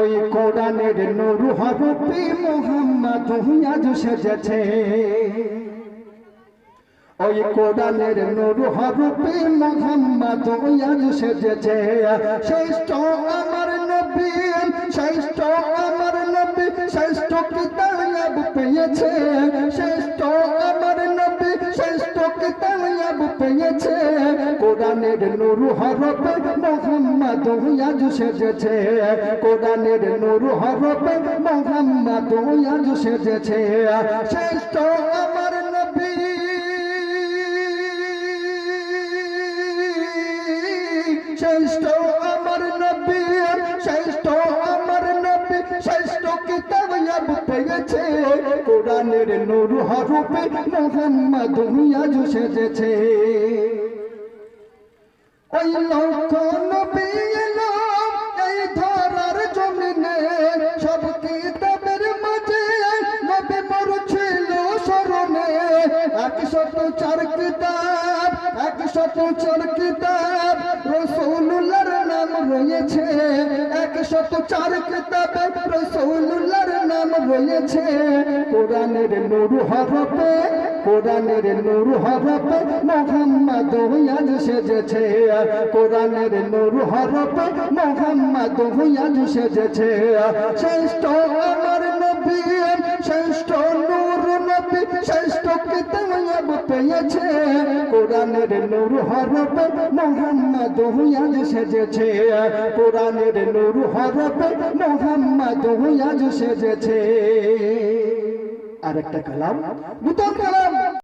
ওই কোরআনের নূর হরফে মোহাম্মদ আজ সেজেছে। ওই কোরআনের নূর হরফে মোহাম্মদ আজ সেজেছে। শ্রেষ্ঠ আমার নবী, শ্রেষ্ঠ আমার নবী, শ্রেষ্ঠ কিতাব পেয়েছে। শ্রেষ্ঠ আমার নবী, শ্রেষ্ঠ কিতাব পেয়েছে। কোরআনের নূর হরফে আজ সেজেছে কোরআনের নূর হরফে মোহাম্মদ আজ সেজেছে শ্রেষ্ঠ আমার নবী। শ্রেষ্ঠ আমার নবী, শ্রেষ্ঠ আমার নবী, শ্রেষ্ঠ কিতাব পেয়েছে। কোরআনের নূর হরফে মোহাম্মদ আজ সেজেছে ওই লক্ষ নবী এলো এই ধরার জমিনে সব কিতাবের মাঝে নবী মোর ছিল স্মরণে একশত চার কিতাব একশত চার কিতাব রসৌলুল্লাহর নাম রয়েছে একশত চার কিতাবে নাম রয়েছে কোরআনের নূর হরফে কোরআনের নূর হরফে মোহাম্মদ আজ সেজেছে। কোরআনের নূর হরফে মোহাম্মদ আজ সেজেছে। শ্রেষ্ঠ আমার নবী পেয়েছে কোরআনের নূর হরফে মোহাম্মদ আজ সেজেছে। কোরআনের নূর হরফে মোহাম্মদ আজ সেজেছে। আরেকটা কালাম, দুটো কালাম।